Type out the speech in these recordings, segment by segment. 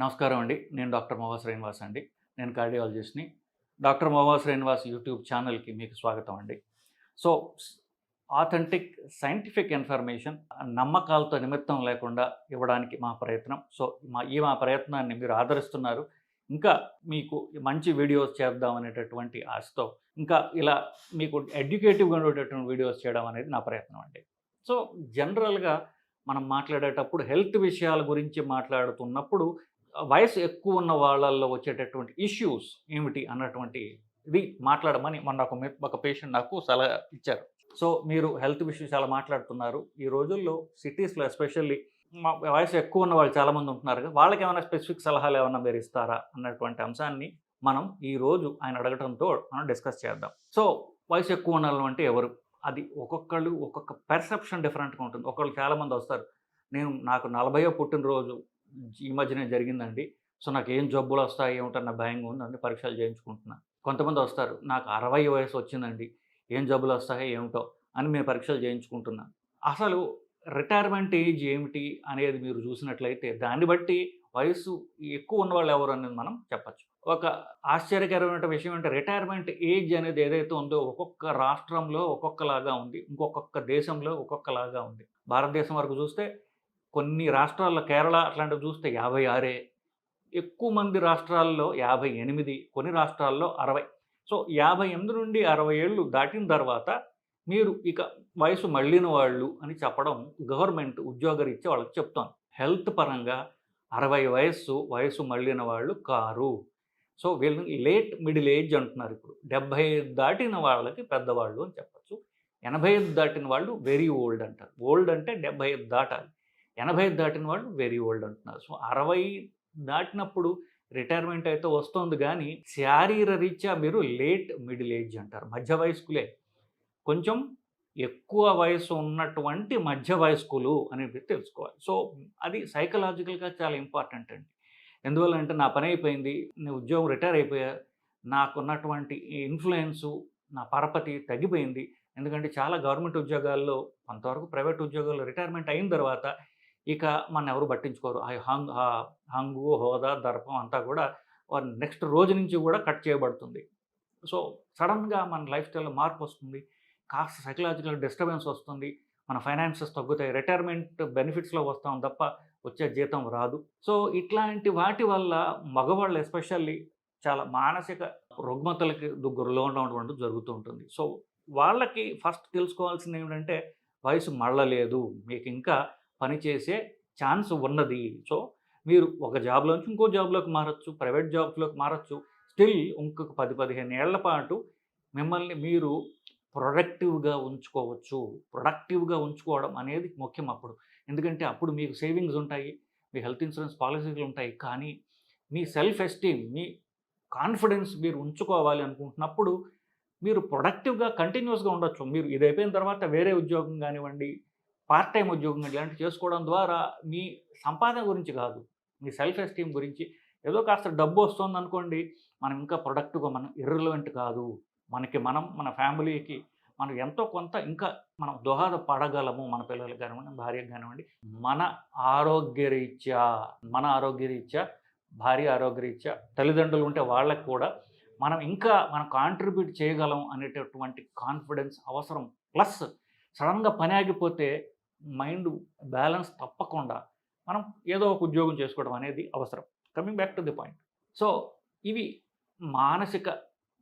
నమస్కారం అండి. నేను డాక్టర్ మోహా శ్రీనివాస్ అండి. నేను కార్డియాలజిస్ట్ని. డాక్టర్ మోహా శ్రీనివాస్ యూట్యూబ్ ఛానల్కి మీకు స్వాగతం అండి. సో ఆథెంటిక్ సైంటిఫిక్ ఇన్ఫర్మేషన్ నమ్మకాలతో నిమిత్తం లేకుండా ఇవ్వడానికి మా ప్రయత్నం. సో మా ఈ మా ప్రయత్నాన్ని మీరు ఆదరిస్తున్నారు. ఇంకా మీకు మంచి వీడియోస్ చేద్దాం అనేటటువంటి ఆశతో ఇంకా ఇలా మీకు ఎడ్యుకేటివ్గా ఉండేటటువంటి వీడియోస్ చేయడం అనేది నా ప్రయత్నం అండి. సో జనరల్గా మనం మాట్లాడేటప్పుడు హెల్త్ విషయాల గురించి మాట్లాడుతున్నప్పుడు వయసు ఎక్కువ ఉన్న వాళ్ళల్లో వచ్చేటటువంటి ఇష్యూస్ ఏమిటి అన్నటువంటి ఇది మాట్లాడమని మొన్న ఒక ఒక పేషెంట్ నాకు సలహా ఇచ్చారు. సో మీరు హెల్త్ ఇష్యూస్ చాలా మాట్లాడుతున్నారు. ఈ రోజుల్లో సిటీస్లో ఎస్పెషల్లీ మా వయసు ఎక్కువ ఉన్న వాళ్ళు చాలామంది ఉంటున్నారు కదా వాళ్ళకి ఏమైనా స్పెసిఫిక్ సలహాలు ఏమైనా మీరు ఇస్తారా అన్నటువంటి అంశాన్ని మనం ఈ రోజు ఆయన అడగడంతో మనం డిస్కస్ చేద్దాం. సో వయసు ఎక్కువ ఉన్న వాళ్ళు అంటే ఎవరు? అది ఒక్కొక్కళ్ళు ఒక్కొక్క పెర్సెప్షన్ డిఫరెంట్గా ఉంటుంది. ఒకళ్ళు చాలామంది వస్తారు నేను నాకు నలభయో పుట్టినరోజు ఈ మధ్యనే జరిగిందండి. సో నాకు ఏం జబ్బులు వస్తాయి ఏమిటన్న భయంగా ఉందండి. పరీక్షలు చేయించుకుంటున్నా. కొంతమంది వస్తారు నాకు అరవై వయసు వచ్చిందండి. ఏం జబ్బులు వస్తాయో ఏమిటో అని మేము పరీక్షలు చేయించుకుంటున్నా. అసలు రిటైర్మెంట్ ఏజ్ ఏమిటి అనేది మీరు చూసినట్లయితే దాన్ని బట్టి వయసు ఎక్కువ ఉన్నవాళ్ళు ఎవరు అనేది మనం చెప్పచ్చు. ఒక ఆశ్చర్యకరమైన విషయం అంటే రిటైర్మెంట్ ఏజ్ అనేది ఏదైతే ఉందో ఒక్కొక్క రాష్ట్రంలో ఒక్కొక్కలాగా ఉంది. ఇంకొక దేశంలో ఒక్కొక్కలాగా ఉంది. భారతదేశం వరకు చూస్తే కొన్ని రాష్ట్రాల్లో కేరళ అట్లాంటివి చూస్తే యాభై ఆరే ఎక్కువ మంది రాష్ట్రాల్లో యాభై ఎనిమిది కొన్ని రాష్ట్రాల్లో అరవై. సో యాభై ఎనిమిది నుండి అరవై ఏళ్ళు దాటిన తర్వాత మీరు ఇక వయసు మళ్ళిన వాళ్ళు అని చెప్పడం గవర్నమెంట్ ఉద్యోగరీత్యా వాళ్ళకి చెప్తాను హెల్త్ పరంగా అరవై వయస్సు వయసు మళ్ళిన వాళ్ళు కారు. సో వీళ్ళని లేట్ మిడిల్ ఏజ్ అంటున్నారు ఇప్పుడు. డెబ్భై ఐదు దాటిన వాళ్ళకి పెద్దవాళ్ళు అని చెప్పచ్చు. ఎనభై ఐదు దాటిన వాళ్ళు వెరీ ఓల్డ్ అంటారు. ఓల్డ్ అంటే డెబ్భై ఐదు దాటాలి. ఎనభై దాటిన వాళ్ళు వెరీ ఓల్డ్ అంటున్నారు. సో అరవై దాటినప్పుడు రిటైర్మెంట్ అయితే వస్తుంది కానీ శారీర రీత్యా మీరు లేట్ మిడిల్ ఏజ్ అంటారు మధ్య వయస్కులే. కొంచెం ఎక్కువ వయసు ఉన్నటువంటి మధ్య వయస్కులు అనేది తెలుసుకోవాలి. సో అది సైకలాజికల్గా చాలా ఇంపార్టెంట్ అండి. ఎందువల్ల అంటే నా పని అయిపోయింది నేను ఉద్యోగం రిటైర్ అయిపోయా నాకున్నటువంటి ఇన్ఫ్లుయెన్సు నా పరపతి తగ్గిపోయింది. ఎందుకంటే చాలా గవర్నమెంట్ ఉద్యోగాల్లో కొంతవరకు ప్రైవేట్ ఉద్యోగాల్లో రిటైర్మెంట్ అయిన తర్వాత ఇక మన ఎవరు పట్టించుకోరు. ఆ హంగ్ ఆ హంగు హోదా దర్పం అంతా కూడా నెక్స్ట్ రోజు నుంచి కూడా కట్ చేయబడుతుంది. సో సడన్గా మన లైఫ్ స్టైల్లో మార్పు వస్తుంది. కాస్త సైకలాజికల్ డిస్టర్బెన్స్ వస్తుంది. మన ఫైనాన్సెస్ తగ్గుతాయి. రిటైర్మెంట్ బెనిఫిట్స్లో వస్తాం తప్ప వచ్చే జీతం రాదు. సో ఇట్లాంటి వాటి వల్ల మగవాళ్ళు ఎస్పెషల్లీ చాలా మానసిక రుగ్మతలకి గురిలో ఉండడం జరుగుతూ ఉంటుంది. సో వాళ్ళకి ఫస్ట్ తెలుసుకోవాల్సింది ఏమిటంటే వయసు మళ్ళలేదు. మీకు ఇంకా పనిచేసే ఛాన్స్ ఉన్నది. సో మీరు ఒక జాబ్లోంచి ఇంకో జాబ్లోకి మారచ్చు ప్రైవేట్ జాబ్స్లోకి మారచ్చు. స్టిల్ ఇంకొక పది పదిహేను ఏళ్ళ పాటు మిమ్మల్ని మీరు ప్రొడక్టివ్గా ఉంచుకోవచ్చు. ప్రొడక్టివ్గా ఉంచుకోవడం అనేది ముఖ్యం అప్పుడు. ఎందుకంటే అప్పుడు మీకు సేవింగ్స్ ఉంటాయి మీ హెల్త్ ఇన్సూరెన్స్ పాలసీలు ఉంటాయి. కానీ మీ సెల్ఫ్ ఎస్టీమ్ మీ కాన్ఫిడెన్స్ మీరు ఉంచుకోవాలి అనుకుంటున్నప్పుడు మీరు ప్రొడక్టివ్గా కంటిన్యూస్గా ఉండొచ్చు. మీరు ఇది అయిపోయిన తర్వాత వేరే ఉద్యోగం కానివ్వండి పార్ట్ టైం ఉద్యోగం ఇలాంటివి చేసుకోవడం ద్వారా మీ సంపాదన గురించి కాదు మీ సెల్ఫ్ ఎస్టీమ్ గురించి ఏదో కాస్త డబ్బు వస్తుంది అనుకోండి మనం ఇంకా ప్రొడక్ట్గా మనం ఇర్రిలవెంట్ కాదు. మనకి మనం మన ఫ్యామిలీకి మనం ఎంతో కొంత ఇంకా మనం దోహద పడగలము మన పిల్లలకు కానివ్వండి భార్యకు కానివ్వండి. మన ఆరోగ్యరీత్యా మన ఆరోగ్యరీత్యా భార్య ఆరోగ్యరీత్యా తల్లిదండ్రులు ఉంటే వాళ్ళకి కూడా మనం ఇంకా మనం కాంట్రిబ్యూట్ చేయగలం అనేటటువంటి కాన్ఫిడెన్స్ అవసరం. ప్లస్ సడన్గా పని ఆగిపోతే మైండ్ బ్యాలెన్స్ తప్పకుండా మనం ఏదో ఒక ఉద్యోగం చేసుకోవడం అనేది అవసరం. Coming back to the point. So ఇవి మానసిక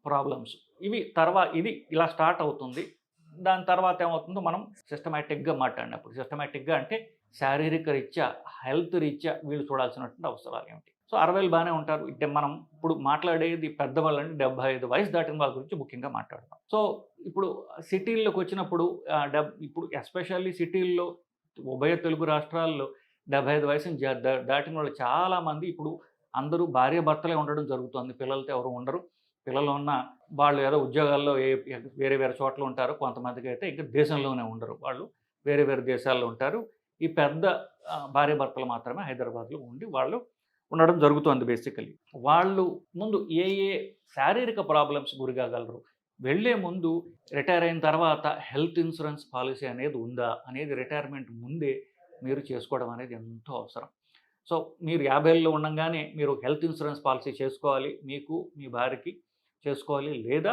ప్రాబ్లమ్స్. ఇవి తర్వాత ఇది ఇలా స్టార్ట్ అవుతుంది. దాని తర్వాత ఏమవుతుందో మనం సిస్టమేటిక్గా మాట్లాడినప్పుడు. సిస్టమేటిక్గా అంటే శారీరక రీత్యా హెల్త్ రీత్యా వీళ్ళు చూడాల్సినటువంటి అవసరాలు ఏమిటి సో అరవైలు బాగానే ఉంటారు. ఇట్టే మనం ఇప్పుడు మాట్లాడేది పెద్దవాళ్ళని డెబ్బై ఐదు వయసు దాటిన వాళ్ళ గురించి ముఖ్యంగా మాట్లాడతాం సో ఇప్పుడు సిటీల్లోకి వచ్చినప్పుడు డబ్ డెబ్ ఇప్పుడు ఎస్పెషల్లీ సిటీల్లో ఉభయ తెలుగు రాష్ట్రాల్లో డెబ్బై ఐదు వయసు దాటిన వాళ్ళు చాలామంది ఇప్పుడు అందరూ భార్య భర్తలే ఉండడం జరుగుతుంది. పిల్లలతో ఎవరు ఉండరు. పిల్లలు ఉన్న వాళ్ళు ఏదో ఉద్యోగాల్లో ఏ వేరే వేరే చోట్ల ఉంటారు. కొంతమందికి అయితే ఇంకా దేశంలోనే ఉండరు. వాళ్ళు వేరే వేరే దేశాల్లో ఉంటారు. ఈ పెద్ద భార్య భర్తలు మాత్రమే హైదరాబాద్లో ఉండి వాళ్ళు ఉండడం జరుగుతుంది బేసికలీ వాళ్ళు ముందు ఏ ఏ శారీరక ప్రాబ్లమ్స్ గురికాగలరు? వెళ్ళే ముందు రిటైర్ అయిన తర్వాత హెల్త్ ఇన్సూరెన్స్ పాలసీ అనేది ఉందా? అనేది రిటైర్మెంట్ ముందే మీరు చేసుకోవడం అనేది ఎంతో అవసరం. సో మీరు యాభైలో ఉండగానే మీరు హెల్త్ ఇన్సూరెన్స్ పాలసీ చేసుకోవాలి మీకు మీ భార్యకి చేసుకోవాలి లేదా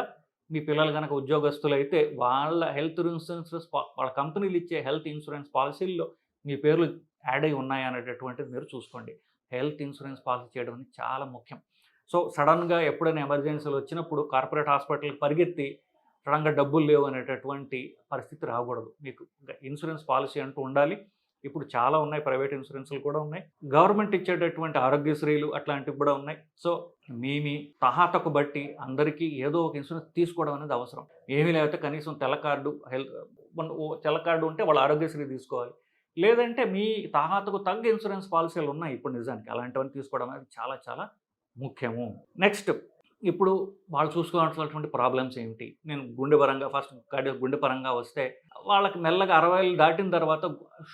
మీ పిల్లలు కనుక ఉద్యోగస్తులు అయితే వాళ్ళ హెల్త్ ఇన్సూరెన్స్ వాళ్ళ కంపెనీలు ఇచ్చే హెల్త్ ఇన్సూరెన్స్ పాలసీల్లో మీ పేర్లు యాడ్ అయి ఉన్నాయా అనేటటువంటిది మీరు చూసుకోండి. హెల్త్ ఇన్సూరెన్స్ పాలసీ చేయడం అనేది చాలా ముఖ్యం. సో సడన్గా ఎప్పుడైనా ఎమర్జెన్సీలు వచ్చినప్పుడు కార్పొరేట్ హాస్పిటల్కి పరిగెత్తి సడన్గా డబ్బులు లేవు అనేటటువంటి పరిస్థితి రాకూడదు. మీకు ఇన్సూరెన్స్ పాలసీ అంటూ ఉండాలి. ఇప్పుడు చాలా ఉన్నాయి. ప్రైవేట్ ఇన్సూరెన్స్లు కూడా ఉన్నాయి. గవర్నమెంట్ ఇచ్చేటటువంటి ఆరోగ్యశ్రీలు అట్లాంటివి కూడా ఉన్నాయి. సో మీ మీ తహాతకు బట్టి అందరికీ ఏదో ఒక ఇన్సూరెన్స్ తీసుకోవడం అనేది అవసరం. ఏమీ లేకపోతే కనీసం తెల్ల కార్డు హెల్త్ తెల్ల కార్డు ఉంటే వాళ్ళు ఆరోగ్యశ్రీ తీసుకోవాలి. లేదంటే మీ తాహాతకు తగ్గ ఇన్సూరెన్స్ పాలసీలు ఉన్నాయి ఇప్పుడు నిజానికి. అలాంటివన్నీ తీసుకోవడం అనేది చాలా చాలా ముఖ్యము. నెక్స్ట్ ఇప్పుడు వాళ్ళు చూసుకోవాల్సినటువంటి ప్రాబ్లమ్స్ ఏమిటి? నేను గుండె పరంగా ఫస్ట్ కార్డియో గుండె పరంగా వస్తే వాళ్ళకి మెల్లగా అరవై ఏళ్ళు దాటిన తర్వాత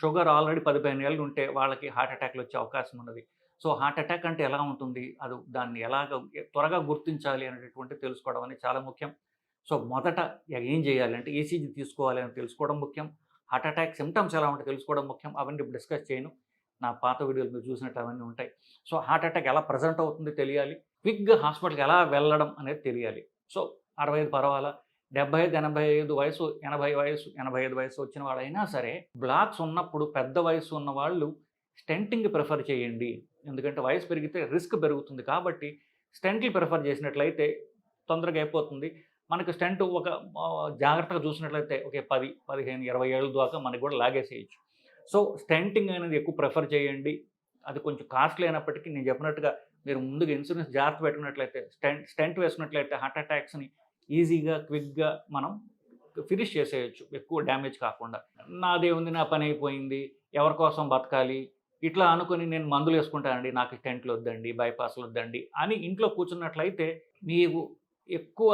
షుగర్ ఆల్రెడీ పదిహేను ఏళ్ళు ఉంటే వాళ్ళకి హార్ట్ అటాక్లు వచ్చే అవకాశం ఉన్నది. సో హార్ట్ అటాక్ అంటే ఎలా ఉంటుంది? అది దాన్ని ఎలాగ త్వరగా గుర్తించాలి అనేటటువంటి తెలుసుకోవడం అనేది చాలా ముఖ్యం. సో మొదట ఏం చేయాలి అంటే ఈసీజీ తీసుకోవాలి అని తెలుసుకోవడం ముఖ్యం. హార్ట్ అటాక్ సిమ్టమ్స్ ఎలా ఉంటాయి తెలుసుకోవడం ముఖ్యం. అవన్నీ ఇప్పుడు డిస్కస్ చేయను. నా పాత వీడియోలు మీరు చూసినట్టు అవన్నీ ఉంటాయి. సో హార్ట్ అటాక్ ఎలా ప్రజెంట్ అవుతుంది తెలియాలి. క్విక్గా హాస్పిటల్కి ఎలా వెళ్ళడం అనేది తెలియాలి. సో అరవై ఐదు పర్వాలా డెబ్బై ఐదు ఎనభై ఐదు వయసు ఎనభై వయసు ఎనభై ఐదు వయసు వచ్చిన వాళ్ళైనా సరే బ్లాక్స్ ఉన్నప్పుడు పెద్ద వయసు ఉన్న వాళ్ళు స్టెంటింగ్ ప్రిఫర్ చేయండి. ఎందుకంటే వయసు పెరిగితే రిస్క్ పెరుగుతుంది కాబట్టి స్టెంట్లు ప్రిఫర్ చేసినట్లయితే తొందరగా అయిపోతుంది. మనకు స్టెంట్ ఒక జాగ్రత్తగా చూసినట్లయితే ఓకే పది పదిహేను ఇరవై ఏళ్ళ దాకా మనకి కూడా లాగేసేయచ్చు. సో స్టెంటింగ్ అనేది ఎక్కువ ప్రిఫర్ చేయండి. అది కొంచెం కాస్ట్లీ అయినప్పటికీ నేను చెప్పినట్టుగా మీరు ముందుగా ఇన్సూరెన్స్ జాగ్రత్త పెట్టుకున్నట్లయితే స్టెంట్ స్టెంట్ వేసుకున్నట్లయితే హార్ట్ అటాక్స్ని ఈజీగా క్విక్గా మనం ఫినిష్ చేసేయచ్చు. ఎక్కువ డ్యామేజ్ కాకుండా. నాదే ఉంది నా పని అయిపోయింది ఎవరి కోసం బతకాలి ఇట్లా అనుకుని నేను మందులు వేసుకుంటానండి నాకు టెంట్లు వద్దండి బైపాస్లు వద్దండి అని ఇంట్లో కూర్చున్నట్లయితే మీకు ఎక్కువ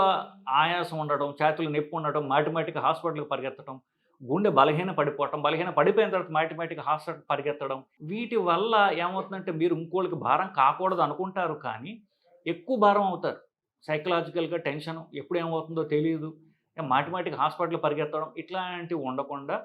ఆయాసం ఉండడం చేతులు నొప్పి ఉండడం మాటిమాటికి హాస్పిటల్కి పరిగెత్తడం గుండె బలహీన పడిపోవటం బలహీన పడిపోయిన తర్వాత మాటిమాటికి హాస్పిటల్ పరిగెత్తడం వీటి వల్ల ఏమవుతుందంటే మీరు ఇంకోళ్ళకి భారం కాకూడదు అనుకుంటారు కానీ ఎక్కువ భారం అవుతారు. సైకలాజికల్గా టెన్షన్ ఎప్పుడు ఏమవుతుందో తెలియదు మాటిమాటికి హాస్పిటల్ పరిగెత్తడం ఇట్లాంటివి ఉండకుండా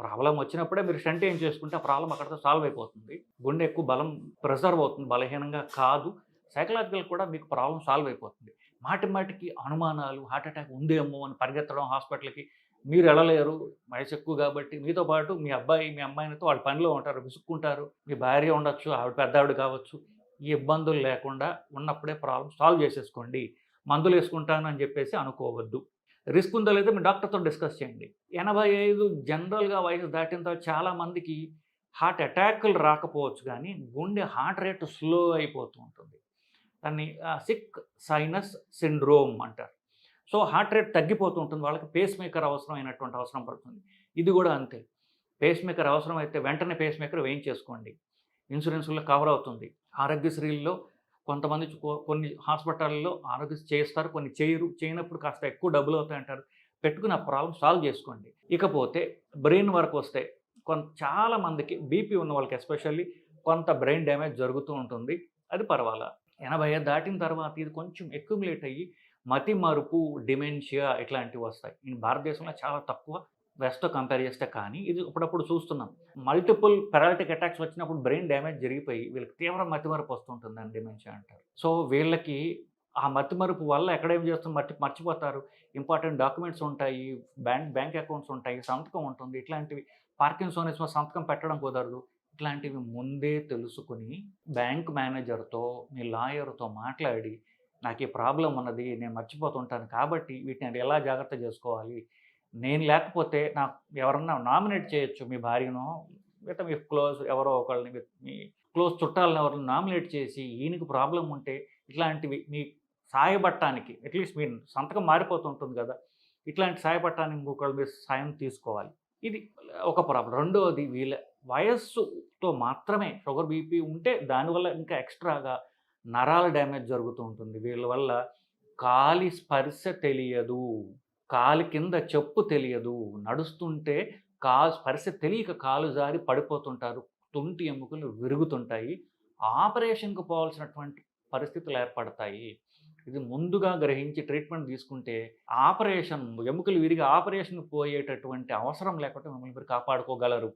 ప్రాబ్లం వచ్చినప్పుడే మీరు స్టంట్ ఏం చేసుకుంటే ఆ ప్రాబ్లం అక్కడితో సాల్వ్ అయిపోతుంది. గుండె ఎక్కువ బలం ప్రిజర్వ్ అవుతుంది. బలహీనంగా కాదు. సైకలాజికల్ కూడా మీకు ప్రాబ్లం సాల్వ్ అయిపోతుంది. మాటి మాటికి అనుమానాలు హార్ట్ అటాక్ ఉందేమో అని పరిగెత్తడం హాస్పిటల్కి. మీరు వెళ్ళలేరు వయసు ఎక్కువ కాబట్టి. మీతో పాటు మీ అబ్బాయి మీ అమ్మాయినితో వాళ్ళ పనిలో ఉంటారు విసుక్కుంటారు. మీ భార్య ఉండొచ్చు ఆవిడ పెద్ద ఆవిడ కావచ్చు. ఈ ఇబ్బందులు లేకుండా ఉన్నప్పుడే ప్రాబ్లం సాల్వ్ చేసేసుకోండి. మందులు వేసుకుంటాను అని చెప్పేసి అనుకోవద్దు. రిస్క్ ఉందో లేదో మీ డాక్టర్తో డిస్కస్ చేయండి. ఎనభై ఐదు జనరల్గా వయసు దాటిన తర్వాత చాలామందికి హార్ట్ అటాక్లు రాకపోవచ్చు కానీ గుండె హార్ట్ రేట్ స్లో అయిపోతూ ఉంటుంది. దాన్ని సిక్ సైనస్ సిండ్రోమ్ అంటారు. సో హార్ట్ రేట్ తగ్గిపోతూ ఉంటుంది వాళ్ళకి పేస్ మేకర్ అవసరమైనటువంటి అవసరం పడుతుంది. ఇది కూడా అంతే. పేస్ మేకర్ అవసరం అయితే వెంటనే పేస్ మేకర్ వేయించేసుకోండి. ఇన్సూరెన్స్లో కవర్ అవుతుంది. ఆరోగ్యశ్రీల్లో కొంతమంది కొన్ని హాస్పిటల్లో ఆరోగ్య చేస్తారు కొన్ని చేయరు. చేయనప్పుడు కాస్త ఎక్కువ డబ్బులు అవుతాయి అంటారు పెట్టుకుని ఆ ప్రాబ్లం సాల్వ్ చేసుకోండి. ఇకపోతే బ్రెయిన్ వర్క్ వస్తే కొంత చాలా మందికి బీపీ ఉన్న వాళ్ళకి ఎస్పెషల్లీ కొంత బ్రెయిన్ డ్యామేజ్ జరుగుతూ ఉంటుంది. అది పర్వాలా? ఎనభై ఐదు దాటిన తర్వాత ఇది కొంచెం ఎక్యుములేట్ అయ్యి మతి మరుపు డిమెన్షియా ఇట్లాంటివి వస్తాయి. ఈ భారతదేశంలో చాలా తక్కువ వెస్ట్తో కంపేర్ చేస్తే కానీ ఇది అప్పుడప్పుడు చూస్తున్నాం. మల్టిపుల్ పెరాలిటిక్ అటాక్స్ వచ్చినప్పుడు బ్రెయిన్ డ్యామేజ్ జరిగిపోయి వీళ్ళకి తీవ్ర మతిమరుపు వస్తుంటుందని డిమెన్షియా అంటారు. సో వీళ్ళకి ఆ మతిమరుపు వల్ల ఎక్కడేం చేస్తుంది? మర్చి మర్చిపోతారు. ఇంపార్టెంట్ డాక్యుమెంట్స్ ఉంటాయి. బ్యాంక్ బ్యాంక్ అకౌంట్స్ ఉంటాయి. సంతకం ఉంటుంది. ఇట్లాంటివి. పార్కిన్సోనిస్మ సంతకం పెట్టడం కుదరదు. ఇట్లాంటివి ముందే తెలుసుకుని బ్యాంక్ మేనేజర్తో మీ లాయర్తో మాట్లాడి నాకు ఈ ప్రాబ్లం ఉన్నది నేను మర్చిపోతుంటాను కాబట్టి వీటిని ఎలా జాగ్రత్త చేసుకోవాలి? నేను లేకపోతే నాకు ఎవరన్నా నామినేట్ చేయొచ్చు మీ భార్యను మిగతా మీ క్లోజ్ ఎవరో ఒకళ్ళని మీ- క్లోజ్ చుట్టాలని ఎవరిని నామినేట్ చేసి ఈయనకి ప్రాబ్లం ఉంటే ఇట్లాంటివి మీ సాయపడటానికి అట్లీస్ట్ మీ సంతకం మారిపోతుంటుంది కదా ఇట్లాంటి సాయపడటానికి ఇంకొకళ్ళు మీరు సాయం తీసుకోవాలి. ఇది ఒక ప్రాబ్లం రెండవది వీళ్ళ తో మాత్రమే షుగర్ బీపీ ఉంటే దానివల్ల ఇంకా ఎక్స్ట్రాగా నరాల డ్యామేజ్ జరుగుతూ ఉంటుంది. వీళ్ళ వల్ల కాలి స్పర్శ తెలియదు. కాలి కింద చెప్పు తెలియదు. నడుస్తుంటే కా స్పర్శ తెలియక కాలు జారి పడిపోతుంటారు. తుంటి ఎముకలు విరుగుతుంటాయి. ఆపరేషన్కు పోవాల్సినటువంటి పరిస్థితులు ఏర్పడతాయి. ఇది ముందుగా గ్రహించి ట్రీట్మెంట్ తీసుకుంటే ఆపరేషన్ ఎముకలు విరిగి ఆపరేషన్ పోయేటటువంటి అవసరం లేకుండా మిమ్మల్ని మీరు కాపాడుకోగలరు.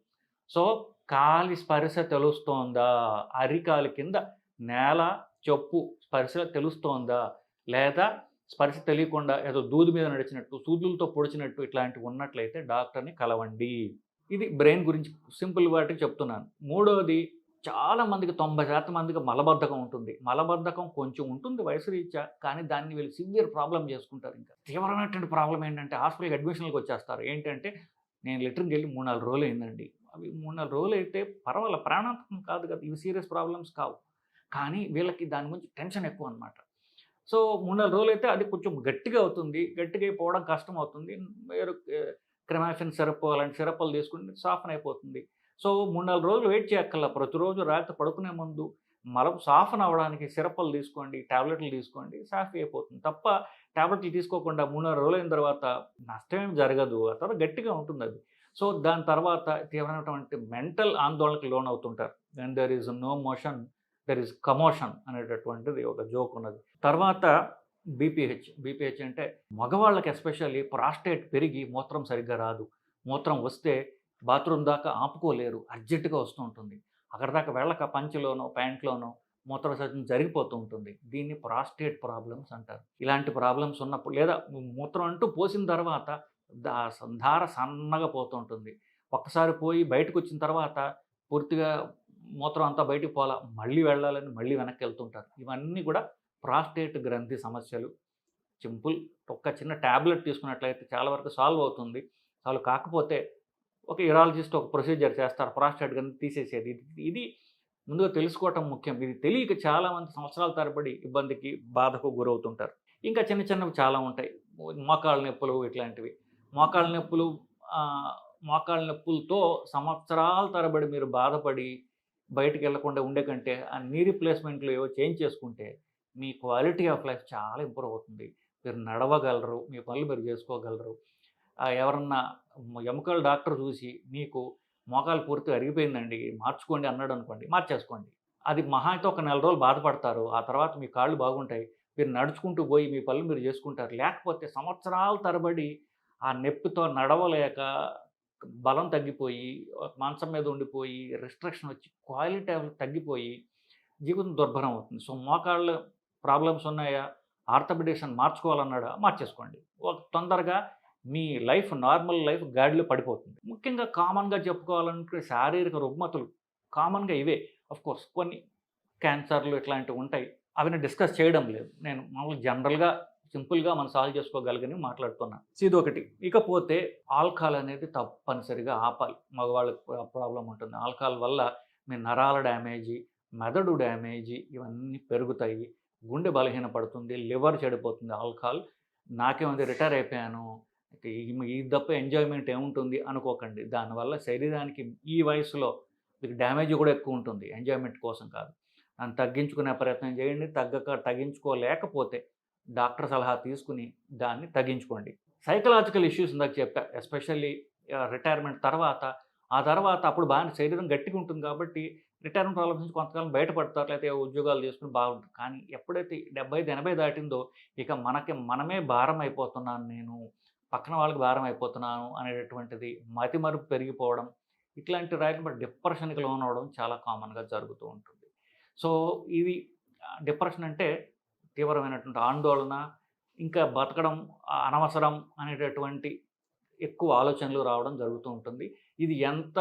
సో కాలి స్పర్శ తెలుస్తోందా? అరికాలి కింద నేల చెప్పు స్పర్శ తెలుస్తోందా? లేదా స్పర్శ తెలియకుండా ఏదో దూది మీద నడిచినట్టు సూదులతో పొడిచినట్టు ఇట్లాంటివి ఉన్నట్లయితే డాక్టర్ని కలవండి. ఇది బ్రెయిన్ గురించి సింపుల్ వాటికి చెప్తున్నాను. మూడోది చాలా మందికి తొంభై శాతం మందికి మలబద్ధకం ఉంటుంది. మలబద్ధకం కొంచెం ఉంటుంది వయసు రీత్యా కానీ దాన్ని వీళ్ళు సివియర్ ప్రాబ్లం చేసుకుంటారు ఇంకా. తీవ్రమైనటువంటి ప్రాబ్లం ఏంటంటే హాస్పిటల్కి అడ్మిషన్లకు వచ్చేస్తారు. ఏంటంటే నేను లెటర్కి వెళ్ళి మూడు నాలుగు రోజులు అయిందండి. అవి మూడు నాలుగు రోజులు అయితే పర్వాలేదు ప్రాణాంతకం కాదు కదా ఇవి సీరియస్ ప్రాబ్లమ్స్ కావు. కానీ వీళ్ళకి దాని గురించి టెన్షన్ ఎక్కువ అనమాట సో మూడు నాలుగు రోజులు అయితే అది కొంచెం గట్టిగా అవుతుంది. గట్టిగా అయిపోవడం కష్టం అవుతుంది. మీరు క్రిమాఫిన్ సిరప్ అలాంటి సిరప్లు తీసుకుంటే సాఫ్ట్ అయిపోతుంది. సో మూడు నాలుగు రోజులు వెయిట్ చేయక్కర్లా. ప్రతిరోజు రాత్రి పడుకునే ముందు మలం సాఫన్ అవ్వడానికి సిరప్లు తీసుకోండి ట్యాబ్లెట్లు తీసుకోండి సాఫీ అయిపోతుంది. తప్ప టాబ్లెట్లు తీసుకోకుండా మూడున్నర రోజులైన తర్వాత నష్టమేం జరగదు. ఆ తర్వాత గట్టిగా ఉంటుంది అది. సో దాని తర్వాత తీవ్రమైనటువంటి మెంటల్ ఆందోళనకు లోన్ అవుతుంటారు and there is no motion there is commotion అనేటటువంటిది ఒక జోక్ ఉన్నది. తర్వాత బీపీహెచ్ బీపీహెచ్ అంటే మగవాళ్ళకి ఎస్పెషల్లీ ప్రాస్టేట్ పెరిగి మూత్రం సరిగ్గా రాదు. మూత్రం వస్తే బాత్రూమ్ దాకా ఆపుకోలేరు అర్జెంటుగా వస్తూ ఉంటుంది. అక్కడ దాకా వెళ్ళక పంచలోనో ప్యాంట్లోనో మూత్ర విసర్జన జరిగిపోతూ ఉంటుంది. దీన్ని ప్రాస్టేట్ ప్రాబ్లమ్స్ అంటారు. ఇలాంటి ప్రాబ్లమ్స్ ఉన్నప్పుడు లేదా మూత్రం అంటూ పోసిన తర్వాత ధార సన్నగా పోతుంటుంది ఒక్కసారి పోయి బయటకు వచ్చిన తర్వాత పూర్తిగా మూత్రం అంతా బయటికి పోలా మళ్ళీ వెళ్ళాలని మళ్ళీ వెనక్కి వెళ్తుంటారు ఇవన్నీ కూడా ప్రాస్టేట్ గ్రంథి సమస్యలు. సింపుల్ ఒక్క చిన్న ట్యాబ్లెట్ తీసుకున్నట్లయితే చాలా వరకు సాల్వ్ అవుతుంది. సాల్వ్ కాకపోతే ఒక యూరాలజిస్ట్ ఒక ప్రొసీజర్ చేస్తారు ప్రాస్టేట్ గ్రంథి తీసేసేది. ఇది ఇది ముందుగా తెలుసుకోవటం ముఖ్యం. ఇది తెలియక చాలామంది సంవత్సరాల తరబడి ఇబ్బందికి బాధకు గురవుతుంటారు. ఇంకా చిన్న చిన్నవి చాలా ఉంటాయి. మోకాళ్ళ నొప్పులు ఇట్లాంటివి. మోకాళ్ళ నొప్పులు మోకాళ్ళ నొప్పులతో సంవత్సరాల తరబడి మీరు బాధపడి బయటికి వెళ్ళకుండా ఉండే కంటే ఆ నీ రిప్లేస్మెంట్లు ఏవో చేంజ్ చేసుకుంటే మీ క్వాలిటీ ఆఫ్ లైఫ్ చాలా ఇంప్రూవ్ అవుతుంది. మీరు నడవగలరు మీ పనులు మీరు చేసుకోగలరు. ఎవరన్నా ఎముకల డాక్టర్ చూసి మీకు మోకాలు పూర్తిగా అరిగిపోయిందండి మార్చుకోండి అన్నాడు అనుకోండి మార్చేసుకోండి. అది మహా అయితే ఒక నెల రోజులు బాధపడతారు ఆ తర్వాత మీ కాళ్ళు బాగుంటాయి మీరు నడుచుకుంటూ పోయి మీ పనులు మీరు చేసుకుంటారు. లేకపోతే సంవత్సరాల తరబడి ఆ నొప్పితో నడవలేక బలం తగ్గిపోయి మాంసం మీద ఉండిపోయి రిస్ట్రిక్షన్ వచ్చి క్వాలిటీ తగ్గిపోయి జీవితం దుర్భరం అవుతుంది. సో మోకాళ్ళు ప్రాబ్లమ్స్ ఉన్నాయా? ఆర్థోపెడిషన్ మార్చుకోవాలన్నాడా? మార్చేసుకోండి. ఒక తొందరగా మీ లైఫ్ నార్మల్ లైఫ్ గాడిలో పడిపోతుంది. ముఖ్యంగా కామన్గా చెప్పుకోవాలంటే శారీరక రుగ్మతులు కామన్గా ఇవే. అఫ్ కోర్స్ కొన్ని క్యాన్సర్లు ఇట్లాంటివి ఉంటాయి. అవి నేను డిస్కస్ చేయడం లేదు. నేను మామూలు జనరల్గా సింపుల్గా మనం సాల్వ్ చేసుకోగలిగని మాట్లాడుతున్నాను ఇది ఒకటి ఇకపోతే ఆల్కహాల్ అనేది తప్పనిసరిగా ఆపాలి. మగవాళ్ళకి ప్రాబ్లం ఉంటుంది. ఆల్కహాల్ వల్ల మీ నరాల డ్యామేజీ మెదడు డ్యామేజీ ఇవన్నీ పెరుగుతాయి. గుండె బలహీనపడుతుంది లివర్ చెడిపోతుంది. ఆల్కహాల్ నాకేముంది రిటైర్ అయిపోయాను. ఈ తప్ప ఎంజాయ్మెంట్ ఏముంటుంది అనుకోకండి. దానివల్ల శరీరానికి ఈ వయసులో మీకు డ్యామేజ్ కూడా ఎక్కువ ఉంటుంది. ఎంజాయ్మెంట్ కోసం కాదు. దాన్ని తగ్గించుకునే ప్రయత్నం చేయండి. తగ్గక తగ్గించుకోలేకపోతే డాక్టర్ సలహా తీసుకుని దాన్ని తగ్గించుకోండి. సైకలాజికల్ ఇష్యూస్ ఇందాక చెప్పా ఎస్పెషల్లీ రిటైర్మెంట్ తర్వాత. ఆ తర్వాత అప్పుడు బాగా శరీరం గట్టిగా ఉంటుంది కాబట్టి రిటైర్మెంట్ ప్రాబ్లమ్స్ నుంచి కొంతకాలం బయటపడతారు లేకపోతే ఉద్యోగాలు చేసుకుని బాగుంటుంది. కానీ ఎప్పుడైతే డెబ్బై ఐదు ఎనభై దాటిందో ఇక మనకి మనమే భారం అయిపోతున్నాను నేను పక్కన వాళ్ళకి భారం అయిపోతున్నాను అనేటటువంటిది మతి మరుపు పెరిగిపోవడం ఇట్లాంటి రాయలు డిప్రెషన్కి లోన్ చాలా కామన్గా జరుగుతూ ఉంటుంది. సో ఇది డిప్రెషన్ అంటే తీవ్రమైనటువంటి ఆందోళన ఇంకా బతకడం అనవసరం అనేటటువంటి ఎక్కువ ఆలోచనలు రావడం జరుగుతూ ఉంటుంది. ఇది ఎంత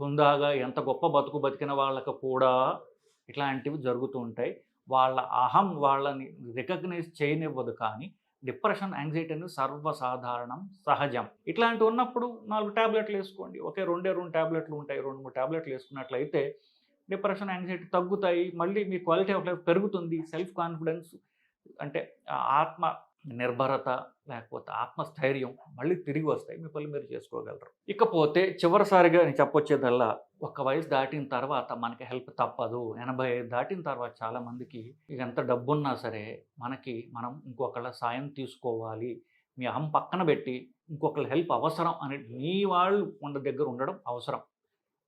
హుందాగా ఎంత గొప్ప బతుకు బతికిన వాళ్ళకు కూడా ఇట్లాంటివి జరుగుతూ ఉంటాయి. వాళ్ళ అహం వాళ్ళని రికగ్నైజ్ చేయనివ్వదు కానీ డిప్రెషన్ యాంగ్జైటీ అనేది సర్వసాధారణం సహజం. ఇట్లాంటివి ఉన్నప్పుడు నాలుగు ట్యాబ్లెట్లు వేసుకోండి. ఒకే రెండే రెండు ట్యాబ్లెట్లు ఉంటాయి రెండు మూడు ట్యాబ్లెట్లు వేసుకున్నట్లయితే డిప్రెషన్ యాంగ్జైటీ తగ్గుతాయి. మళ్ళీ మీ క్వాలిటీ ఆఫ్ లైఫ్ పెరుగుతుంది. సెల్ఫ్ కాన్ఫిడెన్స్ అంటే ఆత్మ నిర్భరత లేకపోతే ఆత్మస్థైర్యం మళ్ళీ తిరిగి వస్తాయి. మీ పనులు మీరు చేసుకోగలరు. ఇకపోతే చివరిసారిగా నేను చెప్పొచ్చేదల్లా ఒక వయసు దాటిన తర్వాత మనకి హెల్ప్ తప్పదు. ఎనభై దాటిన తర్వాత చాలామందికి ఇక ఎంత డబ్బున్నా సరే మనకి మనం ఇంకొకళ్ళ సాయం తీసుకోవాలి. మీ అహం పక్కన పెట్టి ఇంకొకళ్ళ హెల్ప్ అవసరం అని మీ వాళ్ళు ఉన్న దగ్గర ఉండడం అవసరం.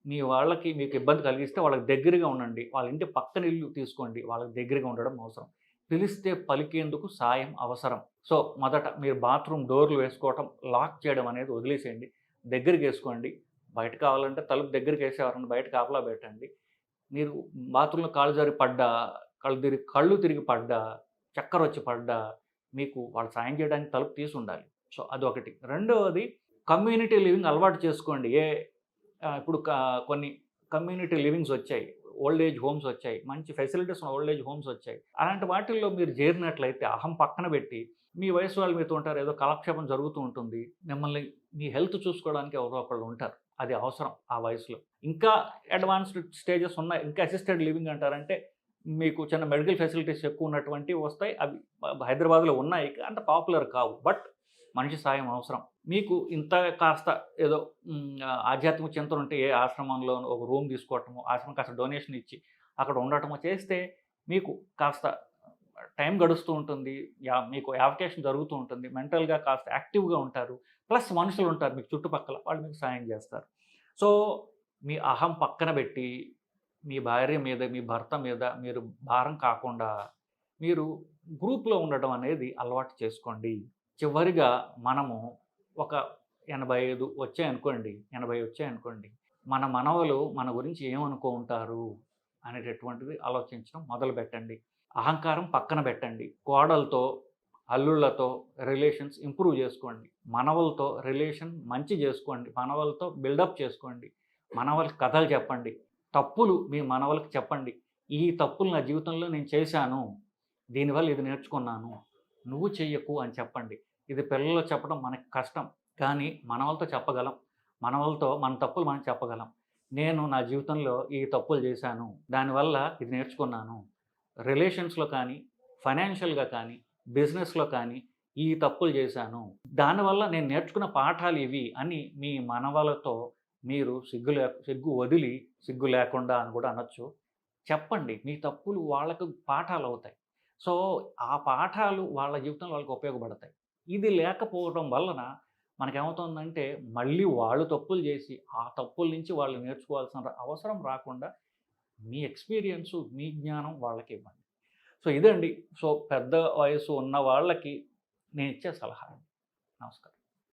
మీ వాళ్ళకి మీకు ఇబ్బంది కలిగిస్తే వాళ్ళకి దగ్గరగా ఉండండి. వాళ్ళ ఇంటి పక్కన ఇల్లు తీసుకోండి. వాళ్ళకి దగ్గరగా ఉండడం అవసరం. పిలిస్తే పలికేందుకు సాయం అవసరం. సో మొదట మీరు బాత్రూమ్ డోర్లు వేసుకోవటం లాక్ చేయడం అనేది వదిలేసేయండి. దగ్గరికి వేసుకోండి. బయట కావాలంటే తలుపు దగ్గరికి వేసేవారండి. బయట కాపలా పెట్టండి. మీరు బాత్రూంలో కాళ్ళు జారి పడ్డా కళ్ళు తిరిగి కళ్ళు తిరిగి పడ్డా చక్కర వచ్చి పడ్డా మీకు వాళ్ళు సాయం చేయడానికి తలుపు తీసి ఉండాలి. సో అదొకటి. రెండవది కమ్యూనిటీ లివింగ్ అలవాటు చేసుకోండి. ఏ ఇప్పుడు కొన్ని కమ్యూనిటీ లివింగ్స్ వచ్చాయి. ఓల్డ్ ఏజ్ హోమ్స్ వచ్చాయి. మంచి ఫెసిలిటీస్ ఉన్న ఓల్డ్ ఏజ్ హోమ్స్ వచ్చాయి. అలాంటి వాటిల్లో మీరు చేరినట్లయితే అహం పక్కన పెట్టి మీ వయసు వాళ్ళు మీతో ఉంటారు. ఏదో కాలక్షేపం జరుగుతూ ఉంటుంది. మిమ్మల్ని మీ హెల్త్ చూసుకోవడానికి ఎవరో ఒకళ్ళు ఉంటారు. అది అవసరం ఆ వయసులో. ఇంకా అడ్వాన్స్డ్ స్టేజెస్ ఉన్నాయి. ఇంకా అసిస్టెడ్ లివింగ్ అంటారంటే మీకు చిన్న మెడికల్ ఫెసిలిటీస్ ఎక్కువ ఉన్నటువంటివి వస్తాయి. అవి హైదరాబాద్లో ఉన్నాయి. అంత పాపులర్ కావు. బట్ మనిషి సాయం అవసరం. మీకు ఇంత కాస్త ఏదో ఆధ్యాత్మిక చింతన ఉంటే ఏ ఆశ్రమంలో ఒక రూమ్ తీసుకోవటము ఆశ్రమం కాస్త డొనేషన్ ఇచ్చి అక్కడ ఉండటము చేస్తే మీకు కాస్త టైం గడుస్తూ ఉంటుంది. యా మీకు యావికేషన్ జరుగుతూ ఉంటుంది. మెంటల్గా కాస్త యాక్టివ్గా ఉంటారు. ప్లస్ మనుషులు ఉంటారు మీకు చుట్టుపక్కల వాళ్ళు మీకు సాయం చేస్తారు. సో మీ అహం పక్కన పెట్టి మీ భార్య మీద మీ భర్త మీద మీరు భారం కాకుండా మీరు గ్రూప్లో ఉండడం అనేది అలవాటు చేసుకోండి. చివరిగా మనము ఒక ఎనభై ఐదు వచ్చాయనుకోండి ఎనభై వచ్చాయనుకోండి మన మనవలు మన గురించి ఏమనుకో ఉంటారు అనేటటువంటిది ఆలోచించడం మొదలు పెట్టండి. అహంకారం పక్కన పెట్టండి. కోడలతో అల్లుళ్ళతో రిలేషన్స్ ఇంప్రూవ్ చేసుకోండి. మనవలతో రిలేషన్ మంచి చేసుకోండి. మనవలతో బిల్డప్ చేసుకోండి. మనవలకి కథలు చెప్పండి. తప్పులు మీ మనవలకి చెప్పండి. ఈ తప్పులు నా జీవితంలో నేను చేశాను. దీనివల్ల ఇది నేర్చుకున్నాను. నువ్వు చెయ్యకు అని చెప్పండి. ఇది పిల్లలు చెప్పడం మనకి కష్టం. కానీ మనవలతో చెప్పగలం. మనవలతో మన తప్పులు మనం చెప్పగలం. నేను నా జీవితంలో ఈ తప్పులు చేశాను. దానివల్ల ఇది నేర్చుకున్నాను. రిలేషన్స్లో కానీ ఫైనాన్షియల్గా కానీ బిజినెస్లో కానీ ఈ తప్పులు చేశాను. దానివల్ల నేను నేర్చుకున్న పాఠాలు ఇవి అని మీ మనవలతో మీరు సిగ్గు లే సిగ్గు వదిలి సిగ్గు లేకుండా అని కూడా అనొచ్చు. చెప్పండి మీ తప్పులు వాళ్ళకు పాఠాలు అవుతాయి. సో ఆ పాఠాలు వాళ్ళ జీవితంలో వాళ్ళకి ఉపయోగపడతాయి. ఇది లేకపోవడం వలన మనకేమవుతుందంటే మళ్ళీ వాళ్ళు తప్పులు చేసి ఆ తప్పుల నుంచి వాళ్ళు నేర్చుకోవాల్సిన అవసరం రాకుండా మీ ఎక్స్పీరియన్స్ మీ జ్ఞానం వాళ్ళకి ఇవ్వండి. సో ఇదండి. సో పెద్ద వయసు ఉన్న వాళ్ళకి నేను ఇచ్చే సలహా. నమస్కారం.